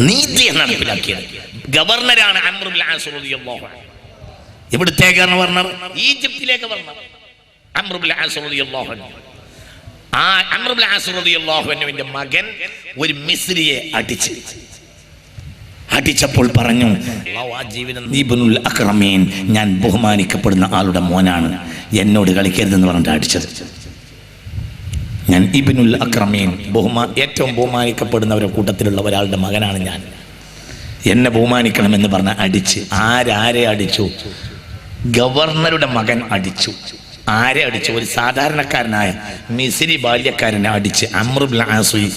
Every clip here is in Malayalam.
നീതിയാണ് നടപ്പിലാക്കിയത് ഗവർണറാണ് ഇവിടുത്തെ ഗവർണർ? ഈജിപ്തിലേക്ക് ഗവർണർ മകൻ ഒരു മിസ്രിയെ അടിച്ച്. അടിച്ചപ്പോൾ പറഞ്ഞു "അല്ലാഹു ആ ജീവിതം ഇബ്നുൽ അക്രമീൻ ഞാൻ ബഹുമാനിക്കപ്പെടുന്ന ആളുടെ മോനാണ്. എന്നോട് കളിക്കരുതെന്ന് പറഞ്ഞിട്ട് അടിച്ചത്. ഞാൻ ഇബിനുൽ അക്രമീൻ ബഹുമാ ഏറ്റവും ബഹുമാനിക്കപ്പെടുന്നവരുടെ കൂട്ടത്തിലുള്ള ഒരാളുടെ മകനാണ് ഞാൻ. എന്നെ ബഹുമാനിക്കണമെന്ന് പറഞ്ഞ അടിച്ച് ആരാരെ അടിച്ചു? ഗവർണറുടെ മകൻ അടിച്ചു. ആരെ അടിച്ചു? ഒരു സാധാരണക്കാരനായ മിസിരി ബാല്യക്കാരനെ അടിച്ച് അമ്രുബുൽ ആസുയി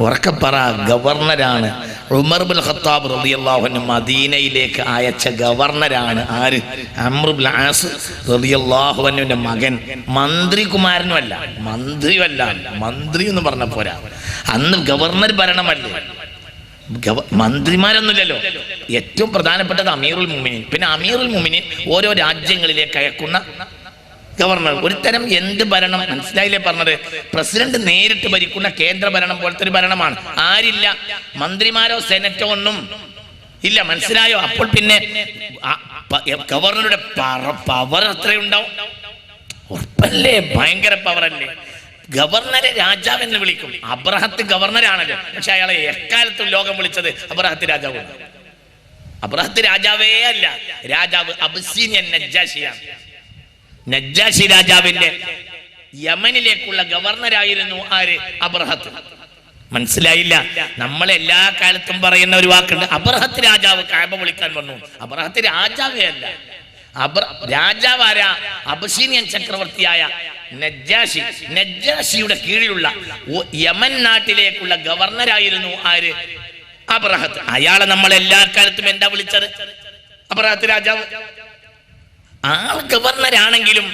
ഉറക്കപ്പറ ഗവർണറാണ് ഉമർ ബുൽ ഖത്താബ് റളിയല്ലാഹു അൻഹു മദീനയിലേക്ക് അയച്ച ഗവർണറാണ് ആര്? അമ്രുബുൽ ആസ് റളിയല്ലാഹു അൻഹുവിന്റെ മകൻ. മന്ത്രികുമാരനുമല്ല. മന്ത്രിയുമല്ല. മന്ത്രി എന്ന് പറഞ്ഞ പോരാ. അന്ന് ഗവർണർ ഭരണമല്ലേ? മന്ത്രിമാരൊന്നുമില്ലല്ലോ. ഏറ്റവും പ്രധാനപ്പെട്ടത് അമീറുൽ മുമിനിൻ പിന്നെ അമീറുൽ മുമിനിൻ ഓരോ രാജ്യങ്ങളിലേക്ക് അയക്കുന്ന ഗവർണർ ഒരു തരം എന്ത് ഭരണം? മനസ്സിലായില്ലേ പറഞ്ഞത്? പ്രസിഡന്റ് നേരിട്ട് ഭരിക്കുന്ന കേന്ദ്ര ഭരണം പോലത്തെ ഒരു ഭരണമാണ്. ആരില്ല. മന്ത്രിമാരോ സെനറ്റോ ഒന്നും ഇല്ല. മനസ്സിലായോ? അപ്പോൾ പിന്നെ ഗവർണറുടെ പവർ അത്രയുണ്ടാവും ഉറപ്പല്ലേ? ഭയങ്കര പവർ അല്ലേ ഗവർണറെ രാജാവ് എന്ന് വിളിക്കും. അബ്രഹത്ത് ഗവർണറാണല്ലോ പക്ഷെ അയാളെ എക്കാലത്തും ലോകം വിളിച്ചത് അബ്രഹത്ത് രാജാവ് അബ്രഹത്ത് രാജാവേ അല്ല. രാജാവ് അബ്സീനിയൻ നജ്ജാഷിയാണ്. നജ്ജാഷി രാജാവിന്റെ യമനിലേക്കുള്ള ഗവർണറായിരുന്നു ആര്? അബ്രഹത്ത്. മനസ്സിലായില്ല. നമ്മൾ എല്ലാ കാലത്തും പറയുന്ന ഒരു വാക്കുണ്ട്. അബ്രഹത്ത് രാജാവ് കാബ വിളിക്കാൻ വന്നു. അബ്രഹത്ത് രാജാവേ അല്ല. അബ്ര രാജാവ് ആരാ? അബസീനിയൻ ചക്രവർത്തിയായ നജ്ജാഷി നജ്ജാഷിയുടെ കീഴിലുള്ള യമൻ നാട്ടിലേക്കുള്ള ഗവർണറായിരുന്നു ആര്? അബ്രഹത്ത്. അയാളെ നമ്മൾ എല്ലാ കാലത്തും എന്താ വിളിച്ചത്? അബ്രഹത്ത് രാജാവ്. ആൾ ഗവർണറാണെങ്കിലും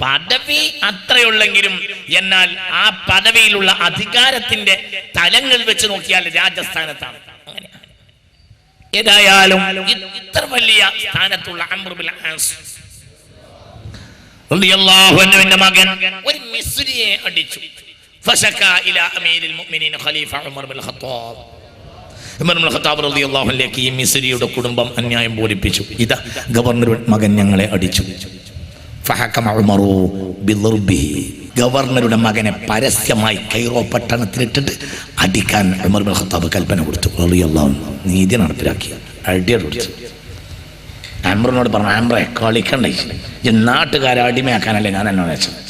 പദവി അത്രയുള്ളെങ്കിലും എന്നാൽ ആ പദവിയിലുള്ള അധികാരത്തിന്റെ തലങ്ങൾ വെച്ച് നോക്കിയാൽ രാജസ്ഥാനത്താണ്. ഏതായാലും ഇത്ര വലിയ സ്ഥാനത്തുള്ള അമ്രുബിൽ മകൻ ഒരു മിസ്രിയെ അടിച്ചു. ഖലീഫ ഉമർ ബിൽ ഖത്താബ്. ഈ മിസ്രിയുടെ കുടുംബം അന്യായം ബോധിപ്പിച്ചു. ഇതാ ഗവർണറുടെ മകൻ ഞങ്ങളെ അടിച്ചു ഗവർണറുടെ മകനെ പരസ്യമായി കൈറോ പട്ടണത്തിലിട്ടിട്ട് അടിക്കാൻ ഉമർ ബിൻ ഖത്താബ് കൽപ്പന കൊടുത്തു. നീതി നടപ്പിലാക്കി. അടിയ കൊടുത്തു. ആംബ്രനോട് പറഞ്ഞു ആംബ്രെ കളിക്കണ്ടേ നാട്ടുകാരെ അടിമയാക്കാനല്ലേ ഞാൻ എന്നോട് വെച്ചത്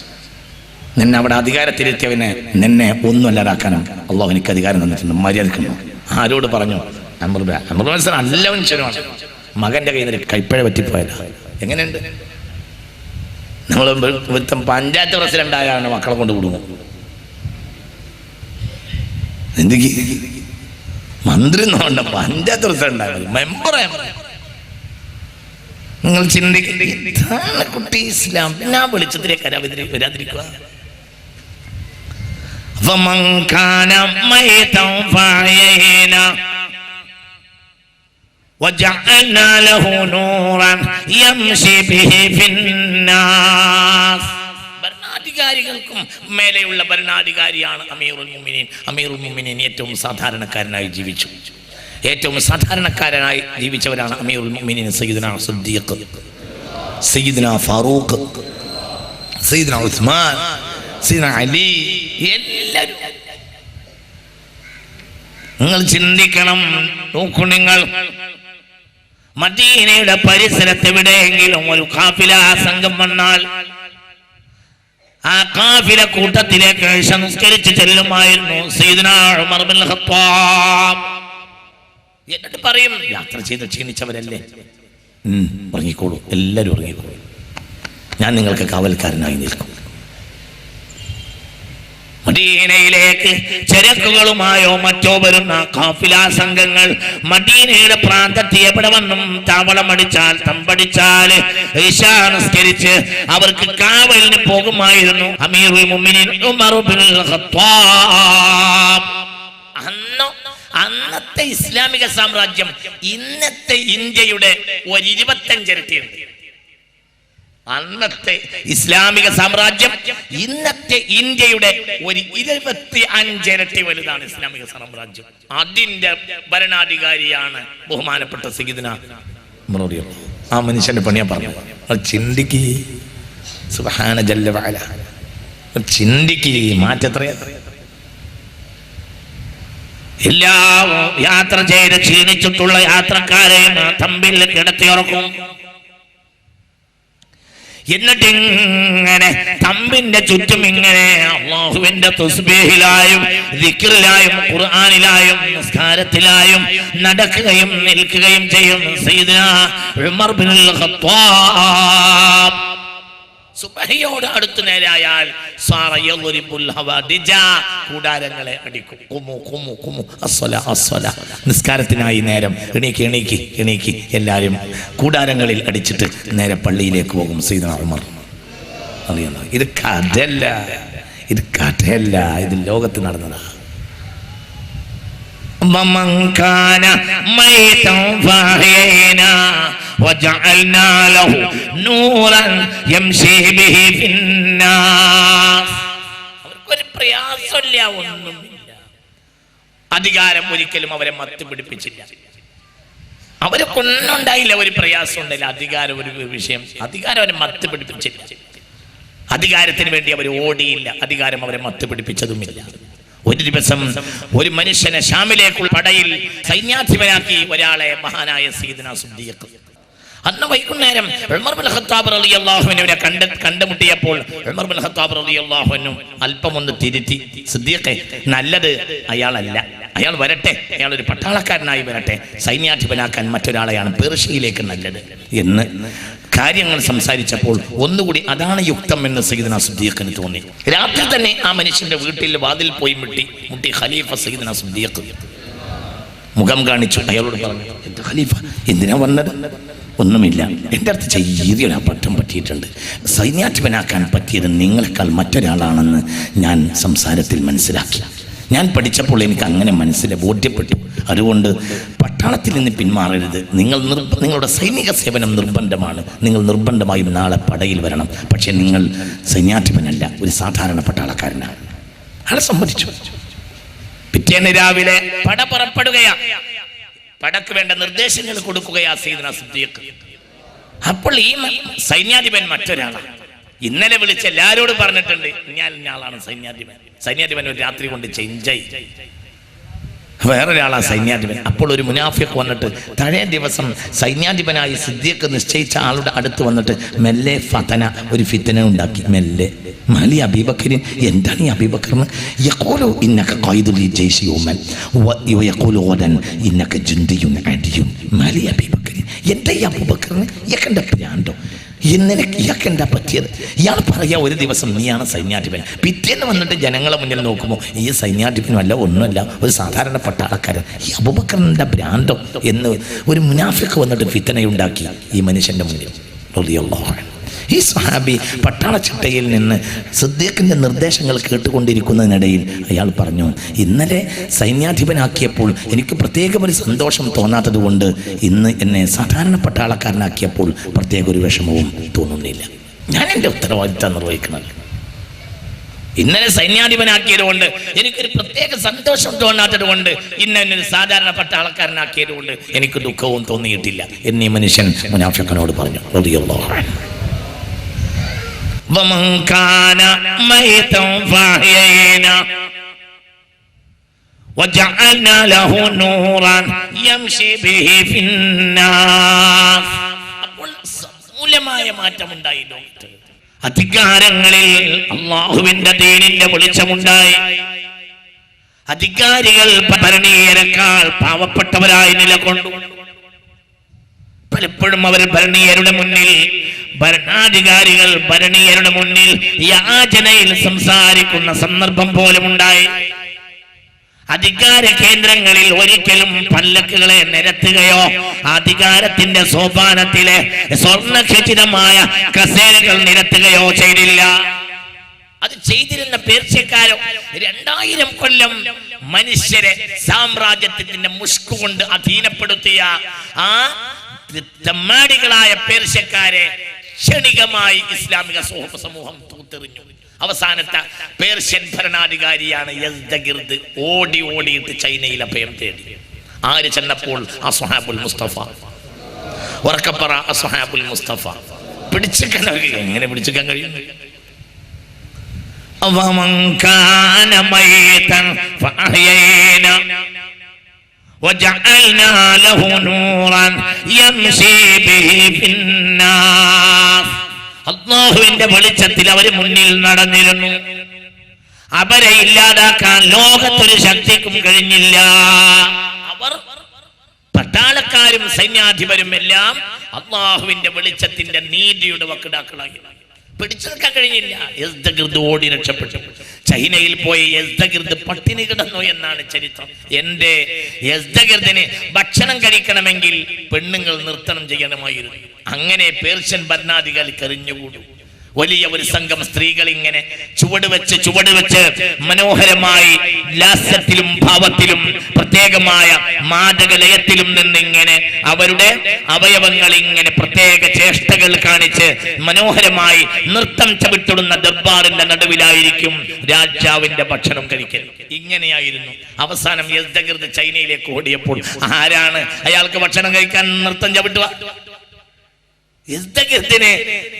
നിന്നെ അവിടെ അധികാരത്തിലെത്തിയവനെ നിന്നെ ഒന്നും അല്ലാതാക്കാനും അള്ളാഹു എനിക്ക് അധികാരം തന്നിട്ടുണ്ട്. മര്യാദക്കുന്നു ആരോട് പറഞ്ഞു? അമർ അമർ മത്സരം നല്ല മനുഷ്യനുമാണ്. മകന്റെ കയ്യിൽ നിന്ന് കൈപ്പഴ പറ്റിപ്പോയല്ല എങ്ങനെയുണ്ട്? നമ്മൾ വൃത്തം പഞ്ചായത്ത് പ്രസിഡന്റായാണ് മക്കളെ കൊണ്ട് കൊടുക്കും എന്തൊക്കെ? മന്ത്രി എന്നുകൊണ്ട് പഞ്ചായത്ത് പ്രസിഡന്റ് ആയാൽ മെമ്പറായ നിങ്ങൾ ചിന്തിക്കുന്നത് കുട്ടി ഇസ്ലാം. ഞാൻ വെളിച്ചത്തിലേക്ക് വരാതിരി- വരാതിരിക്കുക فمن كان ميتا فأحيينا وجعلنا له نورا يمشي به في الناس ഭരണാധികാരികൾക്കും മേലെയുള്ള ഭരണാധികാരിയാണ് അമീറുൽ മുമിനീൻ അമീറുൽ മുമിനീൻ ഏറ്റവും സാധാരണക്കാരനായി ജീവിച്ചു ഏറ്റവും സാധാരണക്കാരനായി ജീവിച്ചവരാണ് അമീറുൽ മുമിനീൻ സയ്യിദ്ന സിദ്ദീഖ് സയ്യിദ്ന ഫാറൂഖ് സയ്യിദ്ന ഉസ്മാൻ സയ്യിദ്ന അലി എല്ലാവരും നിങ്ങൾ ചിന്തിക്കണം. നോക്കൂ നിങ്ങൾ. മദീനയുടെ പരിസരത്ത് എവിടെയെങ്കിലും ഒരു കാഫില സംഘം വന്നാൽ ആ കാഫില കൂട്ടത്തിലേക്ക് സംസ്കരിച്ച് ചെല്ലുമായിരുന്നു എന്നിട്ട് പറയും യാത്ര ചെയ്ത് ക്ഷീണിച്ചവരല്ലേ? ഉറങ്ങിക്കോളൂ. എല്ലാവരും ഉറങ്ങിക്കോളൂ. ഞാൻ നിങ്ങൾക്ക് കാവൽക്കാരനായി നിൽക്കും. മദീനയിലേക്ക് ചരക്കുകളുമായോ മറ്റോ വരുന്ന കാഫില സംഘങ്ങൾ മദീനയുടെ പ്രാന്തത്തിൽ എവിടെ വന്നും താവളമടിച്ചാൽ തമ്പടിച്ചാൽ ഇശാ നിസ്കരിച്ച് അവർക്ക് കാവലിന് പോകുമായിരുന്നു. അന്നോ അന്നത്തെ ഇസ്ലാമിക സാമ്രാജ്യം ഇന്നത്തെ ഇന്ത്യയുടെ ഒരു ഇരുപത്തഞ്ചിരട്ടിയുണ്ട് അന്നത്തെ ഇസ്ലാമിക സാമ്രാജ്യം ഇന്നത്തെ ഇന്ത്യയുടെ ഒരു ഇരുപത്തി അഞ്ചിരട്ടി വലുതാണ് ഇസ്ലാമിക സാമ്രാജ്യം. അതിന്റെ ഭരണാധികാരിയാണ് ബഹുമാനപ്പെട്ട സിഗിദിന ആ മനുഷ്യന്റെ പണിയാ പറഞ്ഞു അത് ചിന്തിക്ക്. സുബ്ഹാന ജല്ല വഅല ചിന്തിക്ക്. മാറ്റെത്രയാ എല്ലാ യാത്ര ചെയ്ത് ക്ഷീണിച്ചിട്ടുള്ള യാത്രക്കാരെ തമ്പിൽ കിടത്തിയുറക്കും. എന്നിട്ട് ഇങ്ങനെ തമ്പിന്റെ ചുറ്റും ഇങ്ങനെ അള്ളാഹുവിന്റെ തുസ്ബീഹിലായും ദിക്റിലായും ഖുർആനിലായും നിസ്കാരത്തിലായും നടക്കുകയും നിൽക്കുകയും ചെയ്യും സയ്യിദ്ന ഉമർ ബിനുൽ ഖത്താബ് സുബഹയോട് അടുത്ത് നേരായാൽ കൂടാരങ്ങളെ അടിക്കും. കുമു കുമു കുമു. അസ്വല അസ്വല നിസ്കാരത്തിനായി നേരം. എണീക്കി എണീക്കി എണീക്കി. എല്ലാവരും കൂടാരങ്ങളിൽ അടിച്ചിട്ട് നേരെ പള്ളിയിലേക്ക് പോകും. സീദന ഉമർ. അറിയുന്നു ഇത് കഥയല്ല. ഇത് കഥയല്ല. ഇത് ലോകത്ത് നടന്നതാ. ومن كان ميتا فاحيينا وجعلنا له نورا يمشي به في الناس അവർക്കൊരു പ്രയാസമില്ല ഒന്നുമില്ല അധികാരം ഒരിക്കലും അവരെ മത്ത് പിടിപ്പിച്ചില്ല അവർക്കൊന്നും ഉണ്ടായില്ല ഒരു പ്രയാസം ഉണ്ടായില്ല അധികാരം ഒരു വിഷയം അധികാരം അവരെ മത്ത് പിടിപ്പിച്ചില്ല അധികാരത്തിന് വേണ്ടി അവർ ഓടിയില്ല അധികാരം അവരെ മത്ത് പിടിപ്പിച്ചതുമില്ല ഒരു ദിവസം ഒരു മനുഷ്യനെ ഷാമിലേക്കുള്ള പടയിൽ സൈന്യാധിപനാക്കി ഒരാളെ മഹാനായ സീദന സുദ്ദീഖ്. അന്ന് വൈകുന്നേരം ഖത്താബ് റളിയല്ലാഹുവിനെ കണ്ട കണ്ടുമുട്ടിയപ്പോൾ ഖത്താബ് റളിയല്ലാഹുവിനും അല്പം ഒന്ന് തിരുത്തി സിദ്ദീഖെ നല്ലത് അയാളല്ല. അയാൾ വരട്ടെ. അയാൾ ഒരു പട്ടാളക്കാരനായി വരട്ടെ. സൈന്യാധിപനാക്കാൻ മറ്റൊരാളെയാണ് പേർഷ്യയിലേക്ക് നല്ലത്. എന്ന് കാര്യങ്ങൾ സംസാരിച്ചപ്പോൾ ഒന്നുകൂടി അതാണ് യുക്തം എന്ന് സയ്യിദ്ന സുദ്ദീഖിന് തോന്നി. രാത്രി തന്നെ ആ മനുഷ്യന്റെ വീട്ടിൽ വാതിൽ പോയി മുട്ടി. മുട്ടി ഖലീഫ സയ്യിദ്ന സുദ്ദീഖ്. മുഖം കാണിച്ചു. അയാളോട് പറഞ്ഞു "എന്ത് ഖലീഫ? എന്തിനാ വന്നത്? ഒന്നുമില്ല. എന്റെ അടുത്ത് ചെറിയൊരു അബദ്ധം പറ്റിയിട്ടുണ്ട്. സൈന്യാധിപനാക്കാൻ പറ്റിയത് നിങ്ങളെക്കാൾ മറ്റൊരാളാണെന്ന് ഞാൻ സംസാരത്തിൽ മനസ്സിലാക്കി. ഞാൻ പഠിച്ചപ്പോൾ എനിക്ക് അങ്ങനെ മനസ്സിൽ ബോധ്യപ്പെട്ടു. അതുകൊണ്ട് പട്ടാളത്തിൽ നിന്ന് പിന്മാറരുത്. നിങ്ങൾ നിങ്ങളുടെ സൈനിക സേവനം നിർബന്ധമാണ്. നിങ്ങൾ നിർബന്ധമായും നാളെ പടയിൽ വരണം. പക്ഷേ നിങ്ങൾ സൈന്യാധിപനല്ല ഒരു സാധാരണ പട്ടാളക്കാരനാണ്. അയാളെ സമ്മതിച്ചു പിറ്റേന്ന് രാവിലെ പട പുറപ്പെടുകയാ. പടക്ക് വേണ്ട നിർദ്ദേശങ്ങൾ കൊടുക്കുകയാ സീദന സിദ്ദീഖ് അപ്പോൾ ഈ സൈന്യാധിപൻ മറ്റൊരാളാണ്. ഇന്നലെ വിളിച്ച എല്ലാരോടും പറഞ്ഞിട്ടുണ്ട് ഞാൻ ഇന്നയാളാണ് സൈന്യാധിപൻ. സൈന്യാധിപൻ ഒരു രാത്രി കൊണ്ട് ചേഞ്ചായി വേറൊരാളാ സൈന്യാധിപൻ. അപ്പോൾ ഒരു മുനാഫിക്ക് വന്നിട്ട് തഴേ ദിവസം സൈന്യാധിപനായി സിദ്ധിയൊക്കെ നിശ്ചയിച്ച ആളുടെ അടുത്ത് വന്നിട്ട് മെല്ലെ ഫതന ഒരു ഫിത്തന ഉണ്ടാക്കി. മെല്ലെ. മലി അബീബക്കരി എന്താണ് ഈ അബീബക്കറിന്? യക്കോലോ ഇന്നക ഖൈദുൽ ജയ്ഷി യൗമൻ വ യഖൂലു അടിയും മലി അബീബക്കറിൻ എന്താ ഈ അബൂബക്കറിന്? എക്കന്റെ പ്രാന്തോ? ഇന്നലെ ഇയാൾക്ക് എന്താ പറ്റിയത്? ഇയാൾ പറയാ ഒരു ദിവസം നീയാണ് സൈന്യാധിപൻ. പിറ്റേന്ന് വന്നിട്ട് ജനങ്ങളെ മുന്നിൽ നോക്കുമ്പോൾ ഈ സൈന്യാധിപനും അല്ല ഒന്നുമല്ല ഒരു സാധാരണ പട്ടാളക്കാരൻ ഈ അബുബക്കറിന്റെ ഭ്രാന്തം? എന്ന് ഒരു മുനാഫിക്ക് വന്നിട്ട് ഫിത്തനയുണ്ടാക്കി ഈ മനുഷ്യന്റെ മുന്നിൽ. റളിയല്ലാഹു. ഈ സ്വഹാബി പട്ടാളച്ചിട്ടയിൽ നിന്ന് സിദ്ദീഖിന്റെ നിർദ്ദേശങ്ങൾ കേട്ടുകൊണ്ടിരിക്കുന്നതിനിടയിൽ അയാൾ പറഞ്ഞു ഇന്നലെ സൈന്യാധിപനാക്കിയപ്പോൾ എനിക്ക് പ്രത്യേകം ഒരു സന്തോഷം തോന്നാത്തത് കൊണ്ട് ഇന്ന് എന്നെ സാധാരണ പട്ടാളക്കാരനാക്കിയപ്പോൾ പ്രത്യേക ഒരു വിഷമവും തോന്നുന്നില്ല. ഞാൻ എന്റെ ഉത്തരവാദിത്തം നിർവഹിക്കണം. ഇന്നലെ സൈന്യാധിപനാക്കിയത് കൊണ്ട് എനിക്കൊരു പ്രത്യേക സന്തോഷം തോന്നാത്തത് കൊണ്ട് ഇന്ന് എന്നെ ഒരു സാധാരണ പട്ടാളക്കാരനാക്കിയത് കൊണ്ട് എനിക്ക് ദുഃഖവും തോന്നിയിട്ടില്ല. എന്നീ മനുഷ്യൻ മുനാഫിക്കനോട് പറഞ്ഞു وجعلنا له نورا يمشي به في الناس അപ്പോൾ സമൂലമായ മാറ്റമുണ്ടായി ലോകത്ത് അധികാരങ്ങളിൽ അള്ളാഹുവിന്റെ ദീനിന്റെ വെളിച്ചമുണ്ടായി അധികാരികൾ ഭരണീയരെക്കാൾ പാവപ്പെട്ടവരായി നിലകൊണ്ടു പലപ്പോഴും അവർ ഭരണീയരുടെ മുന്നിൽ ഭരണാധികാരികൾ ഭരണീയരുടെ മുന്നിൽ യാചനയിൽ സംസാരിക്കുന്ന സന്ദർഭം പോലും ഉണ്ടായി അധികാര കേന്ദ്രങ്ങളിൽ ഒരിക്കലും പല്ലക്കുകളെ നിരത്തുകയോ അധികാരത്തിന്റെ സോപാനത്തിലെ സ്വർണഖചിതമായ കസേരകൾ നിരത്തുകയോ ചെയ്തില്ല. അത് ചെയ്തിരുന്ന പേർച്ചക്കാരോ രണ്ടായിരം കൊല്ലം മനുഷ്യരെ സാമ്രാജ്യത്തിന്റെ മുഷ്കു കൊണ്ട് അധീനപ്പെടുത്തിയ ആ തെമ്മാടികളായ പേർഷ്യക്കാരെ ക്ഷണികമായി ഇസ്ലാമിക സമൂഹ- സമൂഹം തൂത്തെറിഞ്ഞു അവസാനത്തെ പേർഷ്യൻ ഭരണാധികാരിയാണ് യസ്ദഗിർദ് ഓടി ഓടിയിട്ട് ചൈനയിൽ അഭയം തേടി ആര് ചെന്നപ്പോൾ അസ്ഹാബുൽ മുസ്തഫ ഉറക്കപ്പറ അസ്ഹാബുൽ മുസ്തഫ പിടിച്ചെക്കാൻ എങ്ങനെ പിടിച്ചെക്കാൻ കഴിയും ومن كان ميتا فأحيينا وجعلنا له نورا يمشي به في الناس അള്ളാഹുവിന്റെ വെളിച്ചത്തിൽ അവർ മുന്നിൽ നടന്നിരുന്നു അവരെ ഇല്ലാതാക്കാൻ ലോകത്തൊരു ശക്തിക്കും കഴിഞ്ഞില്ല അവർ പട്ടാളക്കാരും സൈന്യാധിപരും എല്ലാം അള്ളാഹുവിന്റെ വെളിച്ചത്തിന്റെ നീതിയുടെ വക്കിടാക്കളായി പിടിച്ചു നിൽക്കാൻ കഴിഞ്ഞില്ല യസ്ദഗിർദ് ഓടി രക്ഷപ്പെട്ടു ചൈനയിൽ പോയി യസ്ദഗിർദ് പട്ടിണി കിടന്നു എന്നാണ് ചരിത്രം. എന്റെ യസ്ദഗിർദിന് ഭക്ഷണം കഴിക്കണമെങ്കിൽ പെണ്ണുങ്ങൾ നൃത്തം ചെയ്യണമായിരുന്നു. അങ്ങനെ പേർഷ്യൻ ഭരണാധികാരി കറിഞ്ഞുകൂടും വലിയ ഒരു സംഘം സ്ത്രീകൾ ഇങ്ങനെ ചുവട് വെച്ച് ചുവട് വെച്ച് മനോഹരമായി ലാസ്യത്തിലും ഭാവത്തിലും പ്രത്യേകമായ മാതകലയത്തിലും നിന്നിങ്ങനെ അവരുടെ അവയവങ്ങൾ ഇങ്ങനെ പ്രത്യേക ചേഷ്ടകൾ കാണിച്ച് മനോഹരമായി നൃത്തം ചവിട്ടിടുന്ന ദർബാറിന്റെ നടുവിലായിരിക്കും രാജാവിന്റെ ഭക്ഷണം കഴിക്കൽ. ഇങ്ങനെയായിരുന്നു അവസാനം യസ്ദഗിർദ് ചൈനയിലേക്ക് ഓടിയപ്പോൾ ആരാണ് അയാൾക്ക് ഭക്ഷണം കഴിക്കാൻ നൃത്തം ചവിട്ടുക? യസ്ദഗിർദിന്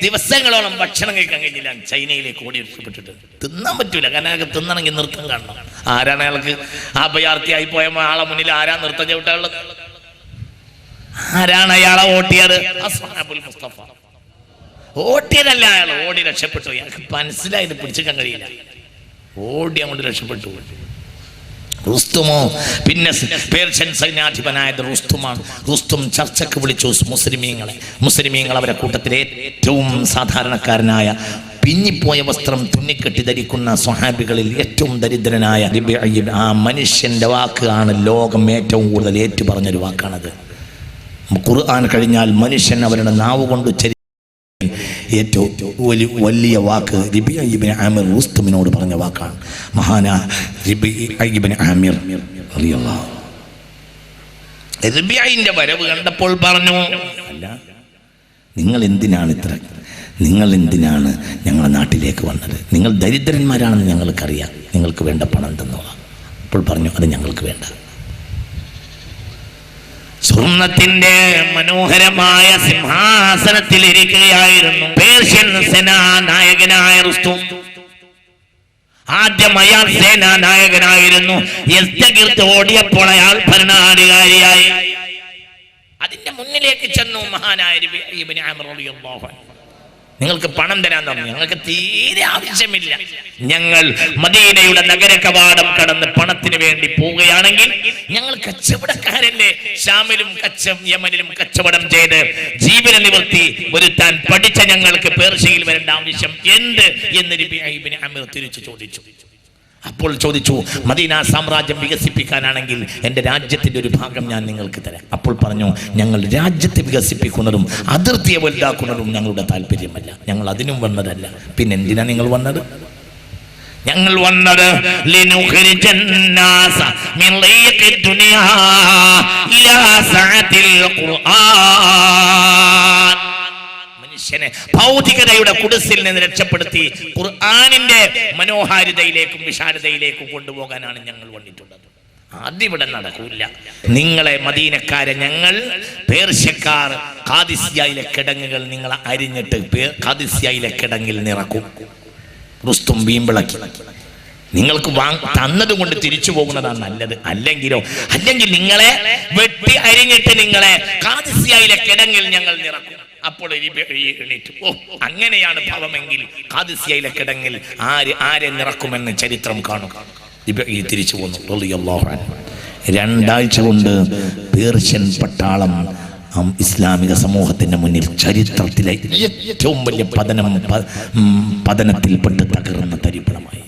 ദിവസങ്ങളോളം ഭക്ഷണം കഴിക്കാൻ കഴിഞ്ഞില്ല. ചൈനയിലേക്ക് ഓടി രക്ഷപ്പെട്ടിട്ട് തിന്നാൻ പറ്റൂല. കാരണം അയാൾക്ക് തിന്നണമെങ്കിൽ നൃത്തം കാണണം. ആരാണ് അയാൾക്ക് അഭയാർത്ഥിയായി പോയ ആളെ മുന്നിൽ ആരാ നൃത്തം ചവിട്ടാനുള്ളത്? ആരാണ് അയാളെ ഓട്ടിയത്? മുസ്തഫ. ഓട്ടിയതല്ല അയാൾ. ഓടി രക്ഷപ്പെട്ടു. അയാൾക്ക് മനസ്സിലായത് പിടിച്ചിട്ടാൻ കഴിയില്ല. ഓടി അങ്ങോട്ട് രക്ഷപ്പെട്ടു. റുസ്തുമോ? പിന്നെ പേർഷ്യൻ സൈന്യാധിപനായത് റുസ്തുമാണ്. റുസ്തും ചർച്ചക്ക് വിളിച്ചു മുസ്ലിമീങ്ങളെ. മുസ്ലിമീങ്ങൾ അവരെ കൂട്ടത്തിലെ ഏറ്റവും സാധാരണക്കാരനായ പിന്നിപ്പോയ വസ്ത്രം തുന്നിക്കെട്ടി ധരിക്കുന്ന സ്വഹാബികളിൽ ഏറ്റവും ദരിദ്രനായ ആ മനുഷ്യന്റെ വാക്കാണ് ലോകം ഏറ്റവും കൂടുതൽ ഏറ്റു പറഞ്ഞൊരു വാക്കാണത്. ഖുർആൻ കഴിഞ്ഞാൽ മനുഷ്യൻ അവരുടെ നാവ് കൊണ്ട് ഏറ്റവും വലിയ വാക്ക് റിബി അയ്യബിൻ ആമിർ റുസ്തുമിനോട് പറഞ്ഞ വാക്കാണ്. മഹാന ആമിർ റളിയല്ലാഹു. റിബിയയിന്റെ വരവ് കണ്ടപ്പോൾ പറഞ്ഞു അല്ല നിങ്ങൾ എന്തിനാണ് ഇത്ര നിങ്ങൾ എന്തിനാണ് ഞങ്ങളുടെ നാട്ടിലേക്ക് വന്നത്? നിങ്ങൾ ദരിദ്രന്മാരാണെന്ന് ഞങ്ങൾക്കറിയാം. നിങ്ങൾക്ക് വേണ്ട പണം തന്നോളാം. അപ്പോൾ പറഞ്ഞു അത് ഞങ്ങൾക്ക് വേണ്ട. സ്വർണത്തിന്റെ മനോഹരമായ സിംഹാസനത്തിൽ ഇരിക്കുകയായിരുന്നു പേർഷ്യൻ സേനാനായകനായ റുസ്തും. ആദ്യം അയാൾ സേനാനായകനായിരുന്നു. യസ്തകീർത്ത് ഓടിയപ്പോൾ അയാൾ ഭരണാധികാരിയായി. അതിന്റെ മുന്നിലേക്ക് ചെന്നു മഹാനായ നിങ്ങൾക്ക് പണം തരാൻ തുടങ്ങി ഞങ്ങൾക്ക് തീരെ ആവശ്യമില്ല. ഞങ്ങൾ മദീനയുടെ നഗര കവാടം കടന്ന് പണത്തിന് വേണ്ടി പോവുകയാണെങ്കിൽ ഞങ്ങൾ കച്ചവടക്കാരല്ലേ ഷാമിലും കച്ചം യമനിലും കച്ചവടം ചെയ്ത് ജീവന നിവർത്തി വരുത്താൻ പഠിച്ച ഞങ്ങൾക്ക് പേർഷ്യയിൽ വരേണ്ട ആവശ്യം എന്ത്? എന്ന് അമീർ തിരിച്ചു ചോദിച്ചു. അപ്പോൾ ചോദിച്ചു മദീന സാമ്രാജ്യം വികസിപ്പിക്കാനാണെങ്കിൽ എന്റെ രാജ്യത്തിന്റെ ഒരു ഭാഗം ഞാൻ നിങ്ങൾക്ക് തരാം. അപ്പോൾ പറഞ്ഞു ഞങ്ങൾ രാജ്യത്തെ വികസിപ്പിക്കുന്നതും അതിർത്തിയെ വലുതാക്കുന്നതും ഞങ്ങളുടെ താല്പര്യമല്ല. ഞങ്ങൾ അതിനും വന്നതല്ല. പിന്നെ എന്തിനാ നിങ്ങൾ വന്നത്? ഞങ്ങൾ വന്നത് ലിനുഖ്രിജൻ മനുഷ്യനെ ഭൗതികതയുടെ കുടിസിൽ നിന്ന് രക്ഷപ്പെടുത്തി ഖുർആാനിന്റെ മനോഹാരിതയിലേക്കും വിശാലതയിലേക്കും കൊണ്ടുപോകാനാണ് ഞങ്ങൾ വന്നിട്ടുള്ളത്. അതിവിടെ നടക്കൂല. നിങ്ങളെ മദീനക്കാരെ ഞങ്ങൾ പേർഷ്യക്കാർ ഖാദിസ്യയിലെ കിടങ്ങുകൾ നിങ്ങളെ അരിഞ്ഞിട്ട് പേ- കിടങ്ങിൽ നിറക്കും. റുസ്തും വീമ്പിളക്കി. നിങ്ങൾക്ക് തന്നത് കൊണ്ട് തിരിച്ചു പോകുന്നതാണ് നല്ലത്. അല്ലെങ്കിലോ അല്ലെങ്കിൽ നിങ്ങളെ വെട്ടി അരിഞ്ഞിട്ട് നിങ്ങളെ കാദിസ്യയിലെ കിടങ്ങിൽ ഞങ്ങൾ നിറക്കും. അപ്പോൾ എണീറ്റു ഓ അങ്ങനെയാണ് ഭാവമെങ്കിൽ കാതിസിയയിലെ കിടങ്ങിൽ ആര് ആരെ നിറക്കുമെന്ന് ചരിത്രം കാണും. തിരിച്ചു അൻഹു. രണ്ടാഴ്ച കൊണ്ട് പേർഷ്യൻ പട്ടാളം ഇസ്ലാമിക സമൂഹത്തിന്റെ മുന്നിൽ ചരിത്രത്തിലെ ഏറ്റവും വലിയ പതനം പതനത്തിൽപ്പെട്ട് തകർന്ന തരിപ്പണമായി.